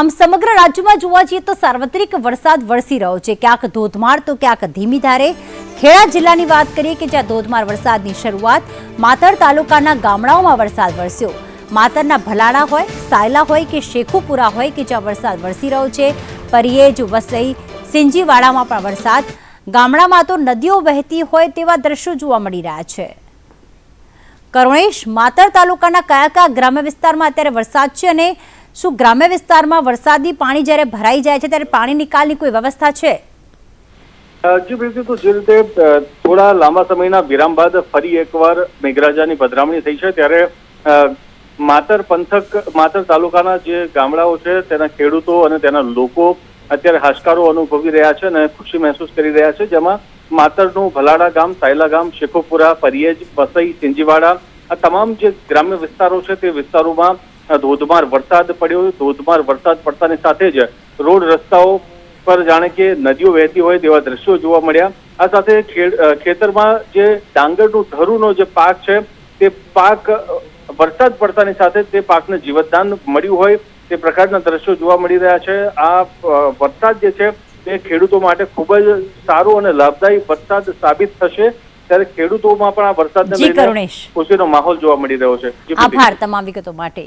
આમ સમગ્ર રાજ્યમાં જોવા જઈએ તો સાર્વત્રિક વરસાદ વરસી રહ્યો છે. ક્યાંક ધોધમાર તો ક્યાંક ધીમી ધારે. ખેડા જિલ્લાની વાત કરીએ કે જ્યાં ધોધમાર વરસાદની શરૂઆત માતર તાલુકાના ગામડાઓમાં વરસાદ વરસ્યો. માતરના ભલાળા હોય, સાયલા હોય કે શેખુપુરા હોય કે જ્યાં વરસાદ વરસી રહ્યો છે. પરિયેજ, વસઈ, સિંજીવાડામાં પણ વરસાદ. ગામડામાં તો નદીઓ વહેતી હોય તેવા દ્રશ્યો જોવા મળી રહ્યા છે. કરુણેશ, માતર તાલુકાના કયા કયા ગ્રામ્ય વિસ્તારમાં અત્યારે વરસાદ છે અને શું ગ્રામ્ય વિસ્તારમાં વરસાદી પાણી જ્યારે ભરાઈ જાય છે, ત્યારે પાણી નિકાલની કોઈ વ્યવસ્થા છે? જી, બિલકુલ. તો જે રીતે થોડા લાંબા સમયના વિરામ બાદ ફરી એકવાર મેઘરાજાની પધરામણી થઈ છે, ત્યારે માતર પંથક, માતર તાલુકાના જે ગામડાઓ છે, તેના ખેડૂતો અને તેના લોકો અત્યારે હાશકારો અનુભવી રહ્યા છે અને ખુશી મહેસૂસ કરી રહ્યા છે. જેમાં માતરનું ભલાડા ગામ, સાયલા ગામ, શેખોપુરા પરિયેજ વસઈ, સિંજીવાડા આ તમામ જે ગ્રામ્ય વિસ્તારો છે, તે વિસ્તારોમાં ધોધમાર વરસાદ પડ્યો. ધોધમાર વરસાદ પડતાની સાથે જ રોડ રસ્તાઓ પર જાણે કે નદીઓ વહેતી હોય તેવા દ્રશ્યો જોવા મળ્યા. આ સાથે ખેતરમાં જે ડાંગરનું ધરુનો જે પાક છે તે પાક વરસાદ પડતાની સાથે તે પાકને જીવતદાન મળ્યું હોય તે પ્રકારના દ્રશ્યો જોવા મળી રહ્યા છે. આ વરસાદ જે છે તે ખેડૂતો માટે ખૂબ જ સારો અને લાભદાયી વરસાદ સાબિત થશે. ત્યારે ખેડૂતોમાં પણ આ વરસાદને લઈને ખુશીનો માહોલ જોવા મળી રહ્યો છે. આભાર તમામ વિગતો માટે.